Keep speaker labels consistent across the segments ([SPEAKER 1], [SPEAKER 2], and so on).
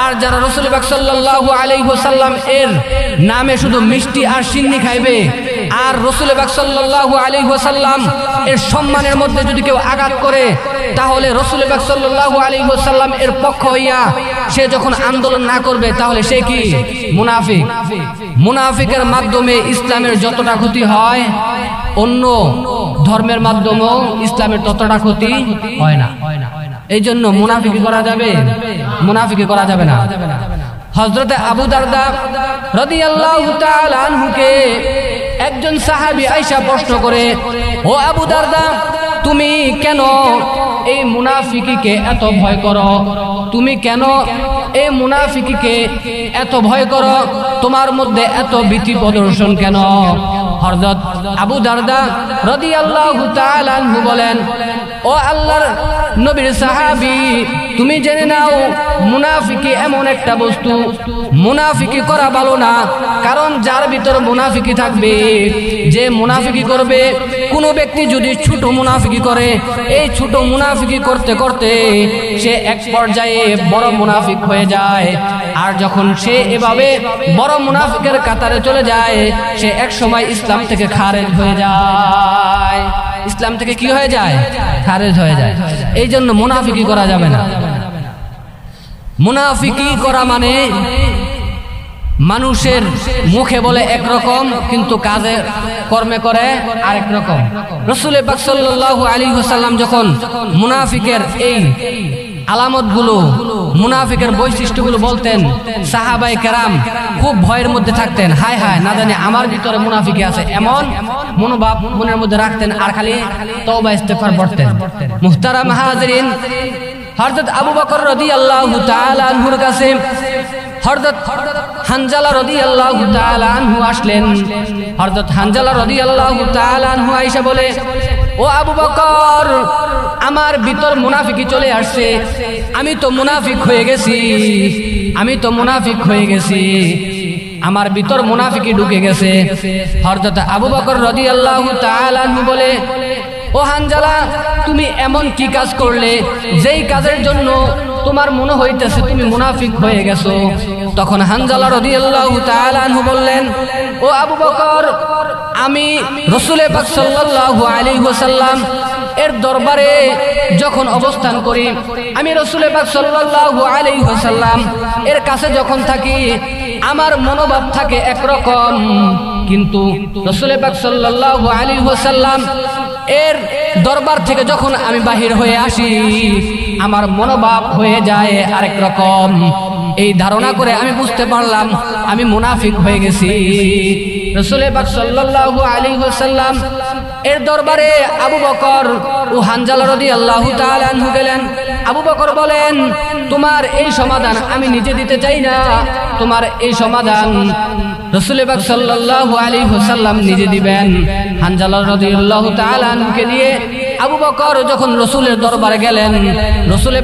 [SPEAKER 1] আর যারা রসুল বাক সাল্লাল্লাহু আলাইহি এর নামে শুধু মিষ্টি আর সিন্নি খাইবে, আর রসুল বাক সাল্লাল্লাহু আলাইহি ওয়াসাল্লাম এর সম্মানের মধ্যে যদি কেউ আঘাত করে, তাহলে রসুল বাক সাল্লাল্লাহু আলাইহি ওয়াসাল্লাম এর পক্ষ হইয়া সে যখন আন্দোলন না করবে, তাহলে সে কি? মুনাফিক। মুনাফিকের মাধ্যমে ইসলামের যতটা ক্ষতি হয়, অন্য ধর্মের মাধ্যমেও ইসলামের ততটা ক্ষতি হয় না। এই জন্য মুনাফিকি করা যাবে? মুনাফিকি করা যাবে না। হজরতে আবু দারদা রাদিয়াল্লাহু তাআলা আনহুকে একজন সাহাবী আইসা প্রশ্ন করে, ও আবু দারদা, তুমি কেন এই মুনাফিকিকে এত ভয় করো? তুমি কেন এই মুনাফিকিকে এত ভয় করো? তোমার মধ্যে এত ভীতি প্রদর্শন কেন? হরদত আবু দারদা তাআলা আনহু বলেন ও আল্লাহর নবীর সাহাবি, তুমি জেনে নাও, মুনাফিকি এমন একটা বস্তু। মুনাফিকি করা ভালো না, কারণ যার ভিতর মুনাফিকি থাকবে, যে মুনাফিকি করবে, কোনো ব্যক্তি যদি ছোট মুনাফিকি করে, এই ছোট মুনাফিকি করতে করতে সে এক পর্যায়ে বড় মুনাফিক হয়ে যায়। আর যখন সে এভাবে বড় মুনাফিকের কাতারে চলে যায়, সে এক সময় ইসলাম থেকে খারেজ হয়ে যায়। ইসলাম থেকে কি হয়ে যায়? খারেজ হয়ে যায়। এই জন্য মুনাফিকি করা যাবে না। মুনাফিকি করা মানে মানুষের মুখে বলে একরকম, কিন্তু কাজে কর্মে করে আরেক রকম। রসুল আলী সাল্লাম যখন মুনাফিকের এই আলামতগুলো মুনাফিকের বৈশিষ্ট্যগুলো বলতেন সাহাবাই কেরাম খুব ভয়ের মধ্যে থাকতেন। হায় হায়, না জানি আমার ভিতরে মুনাফিকে আছে এমন মনোভাব মনের মধ্যে রাখতেন আর খালি তওবা ইস্তেফার পড়তেন। মুহতারা মাহাজরিন হযরত আবু বকর রাদিয়াল্লাহু তাআলা আনহুর কাছে হযরত হানজালা রাদিয়াল্লাহু তাআলা আনহু আসলেন। হযরত হানজালা রাদিয়াল্লাহু তাআলা আনহু আয়েশা বলে, ও আবু বকর, আমার ভিতর মুনাফিকি চলে আসছে। আমি তো মুনাফিক হয়ে গেছি। আমি তো মুনাফিক হয়ে গেছি। আমার ভিতর মুনাফিকি ঢুকে গেছে। হযরত আবু বকর রাদিয়াল্লাহু তাআলা আনহু বলে, ও হানজালা, তুমি এমন কি কাজ করলে? যেই কাজের জন্য তোমার মনে হইতেছে তুমি মুনাফিক হয়ে গেছো। তখন হানজালা তাআলা আনহু বললেন, ও আবু বকর, আমি রসুলে পাক সাল্লাল্লাহু আলাইহি ওয়াসাল্লাম এর দরবারে যখন অবস্থান করি, আমি রসুলে পাক সাল্লাল্লাহু আলাইহি ওয়াসাল্লাম এর কাছে যখন থাকি, আমার মনোভাব থাকে একরকম। কিন্তু রসুলে পাক সাল্লাল্লাহু আলাইহি ওয়াসাল্লাম এর দরবার থেকে যখন আমি বাহির হয়ে আসি, আমার মনোভাব হয়ে যায় আরেক রকম। এই ধারণা করে আমি বুঝতে পারলাম, আমি মুনাফিক হয়ে গেছি। এর দরবারে আবু বকর ও হানজাল রদি আল্লাহ গেলেন। আবু বকর বলেন, তোমার এই সমাধান আমি নিজে দিতে চাই না। তোমার এই সমাধান নিজে দিবেন। আবু যখন রসুলের দরবারে গেলেন, রসুল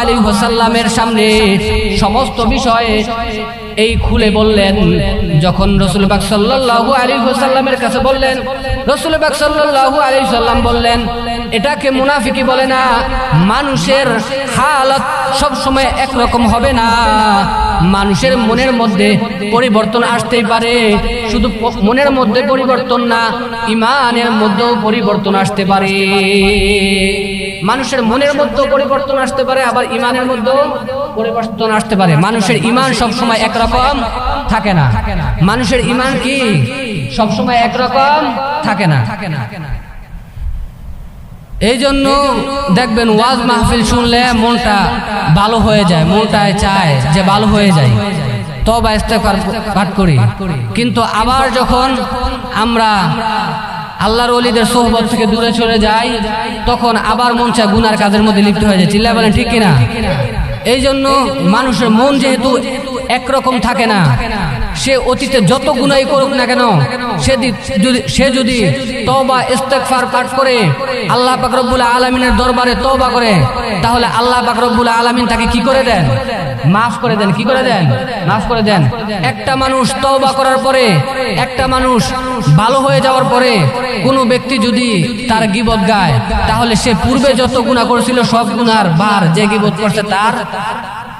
[SPEAKER 1] আলাইহি ওয়াসাল্লামের সামনে সমস্ত বিষয়ে এই খুলে বললেন। যখন রসুল পাক সাল্লাল্লাহু আলী ওয়াসাল্লামের কাছে বললেন, রসুল পাক সাল্লাল্লাহু আলাইহি সাল্লাম বললেন এটাকে মুনাফিকি বলে না, মানুষের হালত সব সময় একরকম হবে না। মানুষের মনের মধ্যে পরিবর্তন আসতেই পারে, শুধু মনের মধ্যে পরিবর্তন না, ইমানের মধ্যেও পরিবর্তন আসতে পারে। মানুষের মনের মধ্যেও পরিবর্তন আসতে পারে, আবার ইমানের মধ্যেও পরিবর্তন আসতে পারে। মানুষের ইমান সব সময় একরকম থাকে না। মানুষের ইমান কি? সব সময় একরকম থাকে না। এই জন্য দেখবেন ওয়াজ মাহফিল শুনলে মনটা ভালো হয়ে যায়, মনটায় চায় যে ভালো হয়ে যায়। তবা পাঠ করি। কিন্তু আবার যখন আমরা আল্লাহর অলিদের সোহবত থেকে দূরে চলে যাই, তখন আবার মন চায় গুনার কাজের মধ্যে লিপ্ত হয়ে যায়। চিল্লা বলেন, ঠিক কিনা? এই জন্য মানুষের মন যেহেতু একরকম থাকে না সে অতীতে যত গুনাই করুক না কেন, সে যদি সে যদি তবা ইস্তেগফার পাঠ করে, আল্লাহ পাক রব্বুল আলামিনের দরবারে তওবা করে, তাহলে আল্লাহ পাক রব্বুল আলামিন তাকে কি করে দেন? মাফ করে দেন। কি করে দেন? মাফ করে দেন। একটা মানুষ তওবা করার পরে, একটা মানুষ ভালো হয়ে যাওয়ার পরে, কোনো ব্যক্তি যদি তার গিবত গায়, তাহলে সে পূর্বে যত গুনাহ করেছিল, সব গুনার বার যে গিবত করছে তার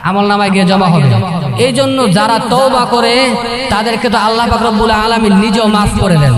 [SPEAKER 1] আমল নামায় গিয়ে জমা হবে। এই জন্য যারা তওবা করে তাদেরকে তো আল্লাহ পাক আলামিন নিজেও মাফ করে দেন।